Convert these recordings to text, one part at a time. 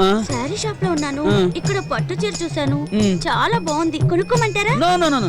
ఆ? శారీ షాప్లో ఉన్నాను. ఇక్కడ పట్టు చీర చూశాను. ఉమ్. చాలా బాగుంది. కొనుక్కోమంటారా? No no no no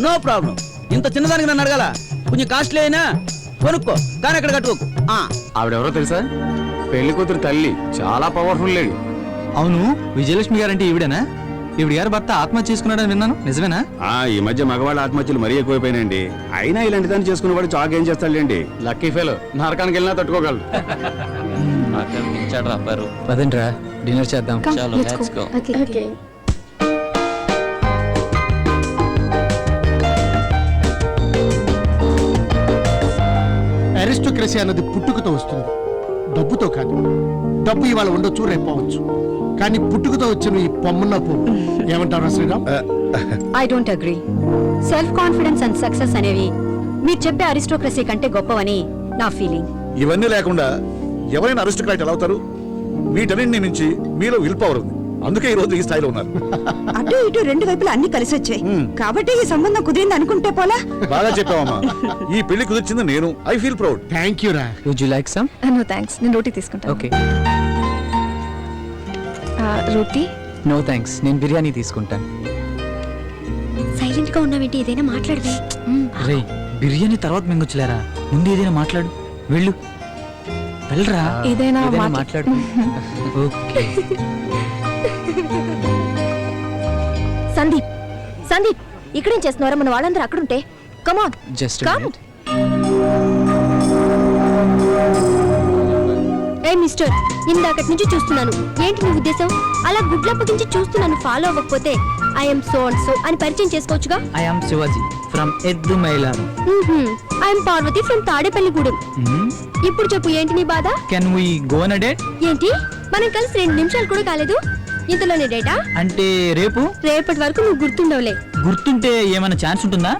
no. Problem. ఇంత చిన్నదానికి నన్ను అడగాల? కొంచెం కాస్ట్లీ అయినా కొనుక్కో. కానీ అక్కడ కట్టుకోకు ఆ, ఆవిడెవరో తెలుసా? పెళ్ళి కూతురు తల్లి. చాలా పవర్ఫుల్ లేడీ అవును విజయలక్ష్మి గారంటే ఈవిడేనా? ఈవిడ గారు భర్త ఆత్మహత్య చేసుకున్నాడని విన్నాను. నిజమేనా? ఆ ఈ మధ్య మగవాళ్ళ ఆత్మహత్యలు మరీ ఎక్కువైపోయినాయండి. అయినా ఇలాంటి దాన్ని చేసుకునేవాడు చాక్ ఏం చేస్తాడులేండి. Lucky fellow. నరకానికి వెళ్ళినా తట్టుకోగలడు. ఆక్రమించాడు అబ్బారు పదండ్రా డిన్నర్ చేద్దాం. చాలు లెట్స్ గో ఓకే అరిస్టోక్రసీ అన్నది పుట్టుకతో వస్తుంది. డబ్బుతో కాదు. డబ్బు ఇవాళ ఉండొచ్చు రేపు పోవచ్చు. కానీ పుట్టుకతో వచ్చిన ఈ పొమ్మన్న పువ్వు. ఏమంటారా Sriram? I don't agree self confidence and success అనేవి మీరు చెప్పే అరిస్టోక్రసీ కంటే గొప్పవని నా ఫీలింగ్ ఇవన్నీ లేకుండా ఎవరైనా అరిస్టోక్రాట్ ఎలా అవుతారు? వీటన్నింటి నుంచి మీలో విల్ పవర్ ఉంది. అందుకే ఈ రోజు ఈ స్థాయిలో ఉన్నారు. అటు ఇటు రెండు వైపులా అన్ని కలిసి వచ్చాయి. కాబట్టి ఈ సంబంధం కుదిరింది అనుకుంటే పోలా? బాగా చెప్పావమ్మా. ఈ పెళ్ళి కుదిర్చింది నేను. I feel proud thank you రా would you like some no thanks నేను రోటీ తీసుకుంటాను. ఓకే రోటీ నో థ్యాంక్స్ నేను బిర్యానీ తీసుకుంటాను. సైలెంట్గా ఉన్నావేంటి? ఏదైనా మాట్లాడవే. రే బిర్యానీ తర్వాత మింగొచ్చులేరా? ముందు ఏదైనా మాట్లాడు. వెళ్ళు. వెళ్ళరా? ఏదైనా మాట్లా- మాట్లాడు ఓకే. సందీప్ సందీప్ ఇక్కడేం చేస్తున్నారా మన వాళ్ళందరూ అక్కడుంటే. Come on just Come. Mister. ఇందాకటి నుంచి చూస్తున్నాను. ఏంటి నీ ఉద్దేశం? అలా గుడ్లప్పగించి చూస్తున్నాను ఫాలో అవ్వకపోతే. ఐఎమ్ సో అండ్ సో అని పరిచయం చేసుకోవచ్చుగా? I am Shivaji from Eddu Mailaram I'm Parvati from Tadepalligudem ఇప్పుడు చెప్పు ఏంటి నీ బాధ? Can we go on date ఏంటి? మనం కలిసి రెండు నిమిషాలు కూడా కాలేదు. ఇంతలోనే డేటా? అంటే రేపు? రేపటి వరకు నువ్వు గుర్తుండవులే. గుర్తుంటే ఏమైనా ఛాన్స్ ఉంటుందా?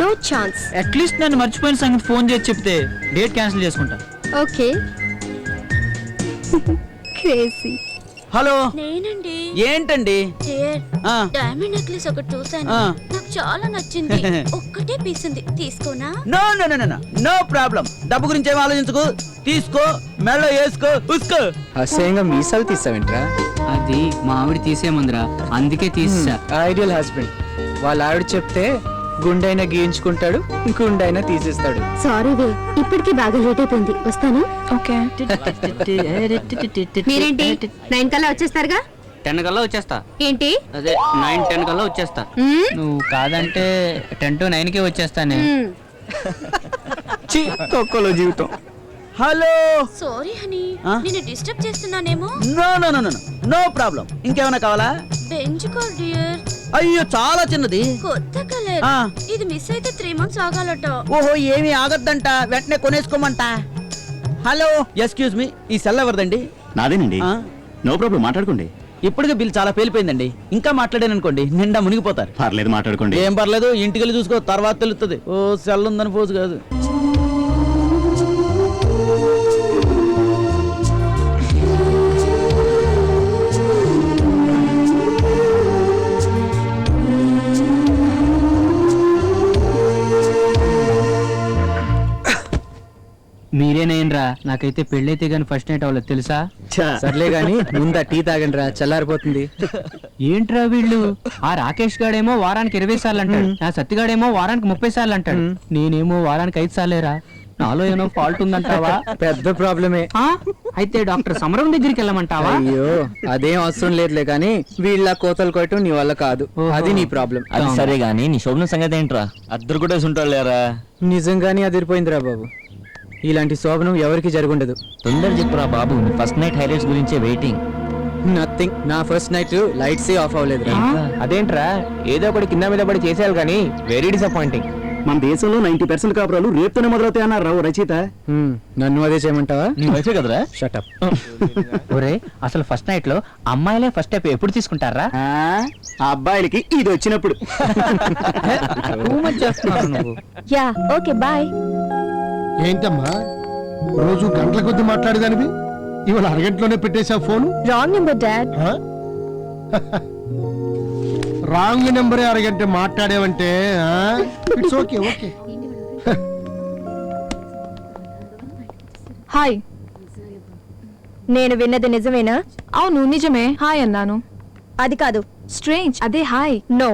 నో ఛాన్స్ అట్లీస్ట్ నన్ను మర్చిపోయిన సంగతి ఫోన్ చేసి చెప్తే డేట్ క్యాన్సిల్ చేసుకుంటా. Okay crazy. హలో. నేనండి. ఏంటండి? డియర్ ఆ, డైమండ్ నెక్లెస్ ఒకటి చూసాను ఆ. నాకు చాలా నచ్చింది. ఒక్కటే పీస్ ఉంది. తీసుకోనా? No no no no no. Problem. డబ్బు గురించి ఏం ఆలోచించుకో. తీసుకో మెళ్ళ వేసుకో ఉసుకో. అసహ్యంగా మీసాలు తీసావేంట్రా? అది మా ఆవిడ తీసేయమందిరా అందుకే తీసా. Ideal husband. వాళ్ళ ఆవిడ చెప్తే గుండైనా గీయించుకుంటాడు గుండైనా తీసేస్తాడు. సారీ వే ఇప్పటికి బాగా లేట్ అయిపోయింది. వస్తాను? ఓకే. మీరేంటి? నైన్ కల్లా వచ్చేస్తారుగా? టెన్ కల్లా వచ్చేస్తా. ఏంటి? అదే నైన్ టెన్ కల్లా వచ్చేస్తా? నువ్వు కాదంటే టెన్ టు నైన్కి వచ్చేస్తానే. తొక్కలో జీవితం. హలో! Sorry honey? నేను disturb చేస్తున్నానేమో. No no no no no problem. ఇంకేమైనా కావాలా? డియర్ అయ్యో చాలా చిన్నది. కొత్త కలర్. ఆ. ఇది మిస్ అయితే త్రీ మంత్స్ ఆగాలట. ఓహో ఏమీ ఆగద్దంట. వెంటనే కొనేసుకోమంట. హలో ఎక్స్క్యూజ్ మీ ఈ సెల్ ఎవరిదండి? నాదేనండి. ఆ? నో ప్రాబ్లం మాట్లాడుకోండి. ఇప్పటికే బిల్ చాలా పేలిపోయిందండి. ఇంకా మాట్లాడాను అనుకోండి నిండా మునిగిపోతారు. పర్లేదు మాట్లాడుకోండి. ఏం పర్లేదు ఇంటికి వెళ్ళి చూసుకో తర్వాత తెలుస్తుంది ఓ సెల్ ఉందని పోజు కాదు. మీరేనేనరా నాకైతే పెళ్ళైతే గానీ ఫస్ట్ నైట్ అవ్వలేదు తెలుసా? సర్లే గాని ముందా టీ తాగండి రా చల్లారిపోతుంది. ఏంట్రా వీళ్ళు? ఆ రాకేష్ గాడేమో వారానికి ఇరవై సార్లు అంటాడు. నా సత్తిగాడేమో వారానికి ముప్పై సార్లు అంటాడు. నేనేమో వారానికి ఐదు సార్లేరా నాలో ఏమో ఫాల్ట్ ఉందంటావా? పెద్ద ప్రాబ్లమే. ఆ? అయితే డాక్టర్ సమరం దగ్గరికి వెళ్ళమంటావా? అయ్యో అదేం అవసరం లేదులే కానీ వీళ్ళ కోతలు కొట్టడం నీ వల్ల కాదు. అది నీ ప్రాబ్లం. అది సరే గానీ నీ శోభన సంగతి ఏంట్రా? అద్దరు కూడా ఉంటాడు లేరా నిజంగానే అదిరిపోయిందిరా బాబు. ఇలాంటి శోభనం ఎవరికి జరుగుండదు. తొందర చెప్పురా బాబు ఫస్ట్ నైట్ హైలైట్స్ గురించే వెయిటింగ్ నథింగ్ నా ఫస్ట్ నైట్ లైట్స్ ఆఫ్ అవ్వలేదు అదేంట్రా? ఏదో ఒకటి కింద మీద పడి చేసేయాలి కానీ వెరీ డిసప్పాయింటింగ్ మన దేశంలో నైన్టీ పర్సెంట్ కాపురాలు రేపుతోనే మొదలవుతాయి అన్నారు రావు రచయిత. నన్ను అదే చేయమంటావా? నీ వైఫే కదరా? షటప్ ఒరే అసలు ఫస్ట్ నైట్లో అమ్మాయిలే ఫస్ట్ స్టెప్ ఎప్పుడు తీసుకుంటారా? ఆ అబ్బాయిలకి ఇది వచ్చినప్పుడు. నువ్వు యా ఓకే బాయ్ ఏంటమ్మా? రోజు గంటల కొద్ది మాట్లాడేదానివి? ఇవాళ అరగంటలోనే పెట్టేశావు ఫోను? Wrong number dad. ఆ? రాంగ్ నెంబరే అరగంట మాట్లాడేవంటే ఇట్స్ ఓకే ఓకే హాయ్. నేను విన్నది నిజమేనా? అవును నిజమే. హాయ్ అన్నాను. అది కాదు స్ట్రేంజ్. అదే హాయ్. నో.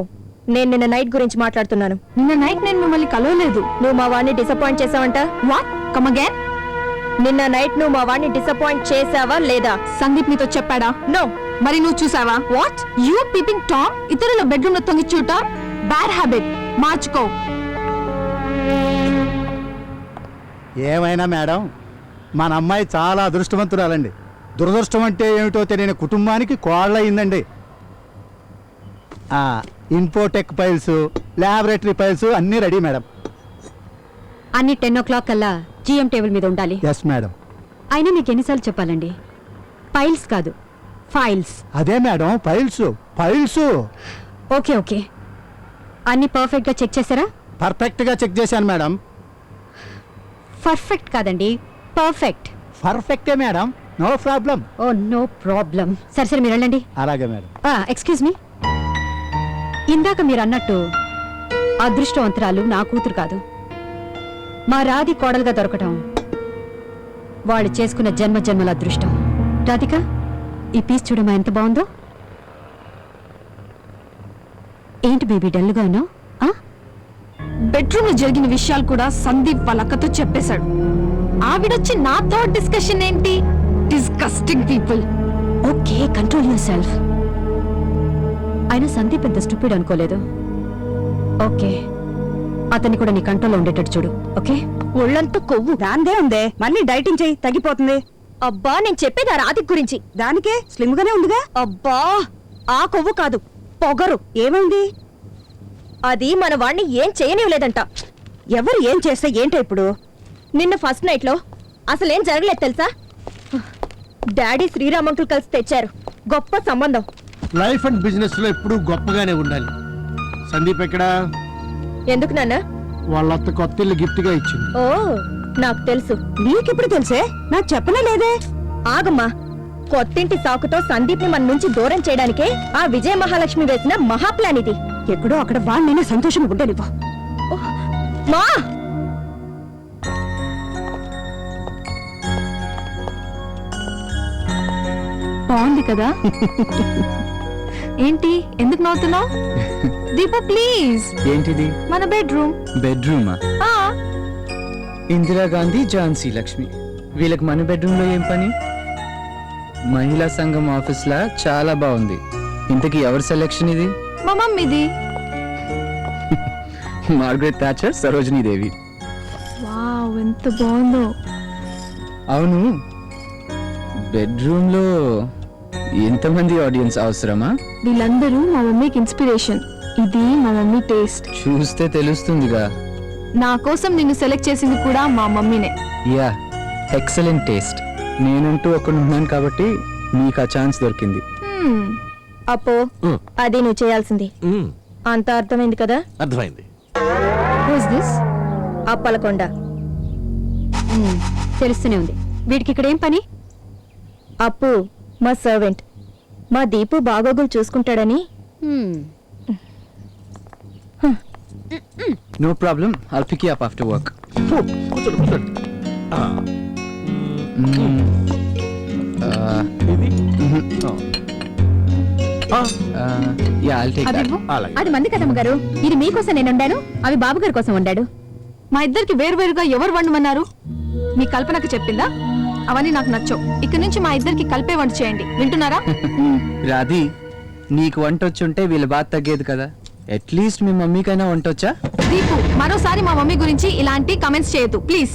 నేను నిన్న నైట్ గురించి మాట్లాడుతున్నాను. నిన్న నైట్ నేను మిమ్మల్ని కలవలేదు. నువ్వు మా వాడిని డిసప్పాయింట్ చేసావంట వాట్ కమ్ అగైన్ నిన్న నైట్ నువ్వు మా వాడిని డిసప్పాయింట్ చేసావా లేదా? సందీప్ నీతో చెప్పాడా? నో మరి నువ్వు చూసావా? వాట్ యూ పీపింగ్ టామ్ ఇతరుల బెడ్రూమ్లో తొంగి చూడటం బ్యాడ్ హ్యాబిట్ మార్చుకో. ఏమైనా మేడం? మన అమ్మాయి చాలా అదృష్టవంతురాలండి. దురదృష్టం అంటే ఏమిటో తెలియని కుటుంబానికి కోళ్ళయిందండి. ఇన్ఫోటెక్ ఫైల్స్ ల్యాబొరేటరీ ఫైల్స్ అన్నీ రెడీ మేడం అన్ని టెన్ ఓ క్లాక్ కల్లా జిఎం టేబుల్ మీద ఉండాలి. ఎస్ మేడం అయినా మీకు ఎన్నిసార్లు చెప్పాలండి? ఫైల్స్ కాదు ఫైల్స్ అదే madam files files okay okay. అన్ని పర్ఫెక్ట్గా చెక్ చేశారా? పర్ఫెక్ట్గా చెక్ చేశాను మేడం పర్ఫెక్ట్ కాదండి perfect పర్ఫెక్టే madam no problem oh no problem సరే సరే మీరు వెళ్ళండి. అలాగే మేడం ఎక్స్క్యూజ్ మీ ఇందాక మీరు అన్నట్టు అదృష్టవంతురాలు నా కూతురు కాదు. మా రాధి కోడలుగా దొరకటం వాళ్ళు చేసుకున్న జన్మ జన్మల అదృష్టం. రాధిక ఈ పీస్ చూడమా ఎంత బాగుందో? ఏంటి బేబీ డల్గా ఉన్నావు బెడ్రూమ్లో జరిగిన విషయాలు కూడా సందీప్ వాళ్ళ అక్కతో చెప్పేశాడు. ఆవిడొచ్చి నాతో డిస్కషన్ ఏంటి? Disgusting people okay control yourself అయినా సందీప్ ఎంత స్టూపిడ్ అనుకోలేదు. ఓకే. అతన్ని కూడా నీ కంట్రోల్లో ఉండేటట్టు చూడు ఓకే? ఒళ్ళంతా కొవ్వు. దాందే ఉందే. మళ్ళీ డైటింగ్ చేయి తగ్గిపోతుంది. అబ్బా నేను చెప్పేది ఆ రాతి గురించి. దానికే స్లిమ్ గానే ఉందిగా? అబ్బా ఆ కొవ్వు కాదు పొగరు. ఏమైంది? అది మన వాణ్ణి ఏం చేయనివ్వలేదంట. ఎవరు ఏం చేస్తే ఏంటో ఇప్పుడు? నిన్న ఫస్ట్ నైట్లో అసలేం జరగలేదు తెలుసా? డాడీ శ్రీరామ్ అంకుల్ కలిసి తెచ్చారు. గొప్ప సంబంధం. లైఫ్ అండ్ బిజినెస్లో ఎప్పుడూ గొప్పగానే ఉండాలి. సందీప్ ఎక్కడ? ఎందుకు నాన్న? వాళ్ళ అత్త కొత్త ఇల్లు గిఫ్ట్గా ఇచ్చింది. ఓ నాకు తెలుసు. నీకెప్పుడు తెలుసే? నాకు చెప్పనే లేదే. ఆగమ్మా. కొత్తింటి సాకుతో సందీప్ని మన నుంచి దూరం చేయడానికే ఆ విజయ మహాలక్ష్మి వేసిన మహా ప్లాన్ ఇది. ఎక్కడో అక్కడ వాడినైనా సంతోషం ఉండనివ్వు. మా! బాగుంది కదా? ఏంటి? ఎందుకు నవ్వుతున్నావు? దీప ప్లీజ్ ఏంటిది? మన బెడ్రూమ్ బెడ్రూమా ఇందిరాగాంధీ ఝాన్సీ లక్ష్మి. వీళ్ళకి మన బెడ్రూమ్లో ఏం పని? మహిళా సంఘం ఆఫీస్ లా చాలా బాగుంది. ఇంతకీ ఎవరి సెలెక్షన్ ఇది? మా మమ్మీది. Margaret Thatcher Sarojini Devi. Wow ఎంత బాగుందో. అవును. బెడ్రూమ్లో ఎంతమంది ఆడియన్స్ అవసరమా? వీళ్ళందరూ మా మమ్మీకి ఇన్స్పిరేషన్. ఇది మా మమ్మీ టేస్ట్. చూస్తే తెలుస్తుందిగా. నా కోసం నిన్ను సెలెక్ట్ చేసింది కూడా మా మమ్మీనే. Yeah excellent taste. నేనంటూ ఒకడు ఉన్నాను కాబట్టి నీకు ఆ ఛాన్స్ దొరికింది. అప్పో అది నువ్వు చేయాల్సింది. అంత అర్థమైంది కదా? అర్థమైంది. Who's this Appalakonda. తెలుస్తూనే ఉంది. వీడికి ఇక్కడ ఏం పని? అప్పు మా సర్వెంట్. మా దీపు బాగోగులు చూసుకుంటాడని. No problem I'll pick up after work కూర్చోండి కూర్చోండి. ఆ, ఇది? ఆ, యా ఐల్ టేక్ అది దట్ ఇవ్వు. అలాగే. అది మంది కదమ్మ గారు. ఇది మీకోసం నేను వండాను అవి బాబు గారి కోసం వండాడు మా ఇద్దరికి వేరువేరుగా ఎవరు వండమన్నారు? మీ కల్పనకు చెప్పిందా? అవన్నీ నాకు నచ్చవు. ఇక్కడి నుంచి మా ఇద్దరికి కలిపే వంట చేయండి. వింటున్నారా? రాధి నీకు వంట వచ్చుంటే వీళ్ళ బాధ తగ్గేది కదా. అట్లీస్ట్ మీ మమ్మీకైనా వంట వచ్చా? దీపు మరోసారి మా మమ్మీ గురించి ఇలాంటి కమెంట్స్ చేయొద్దు. ప్లీజ్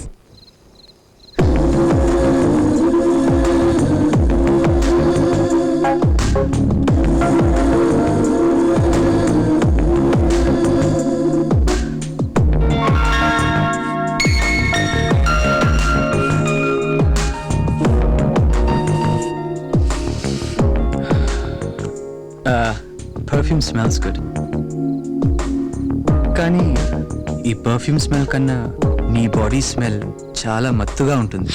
పర్ఫ్యూమ్ స్మెల్స్ గుడ్ కానీ ఈ పర్ఫ్యూమ్ స్మెల్ కన్నా నీ బాడీ స్మెల్ చాలా మత్తుగా ఉంటుంది.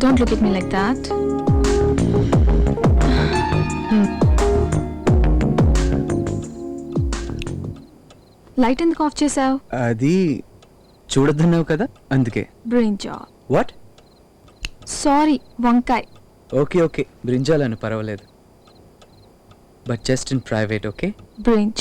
Don't look it me like that light ఎందుకు ఆఫ్ చేసావు అది చూడొద్దన్నావు కదా అందుకే. బ్రెయిన్ జాబ్ వాట్ సారీ వంకాయ్. Okay okay. బ్రింజాలను పర్వాలేదు. But just in private okay brain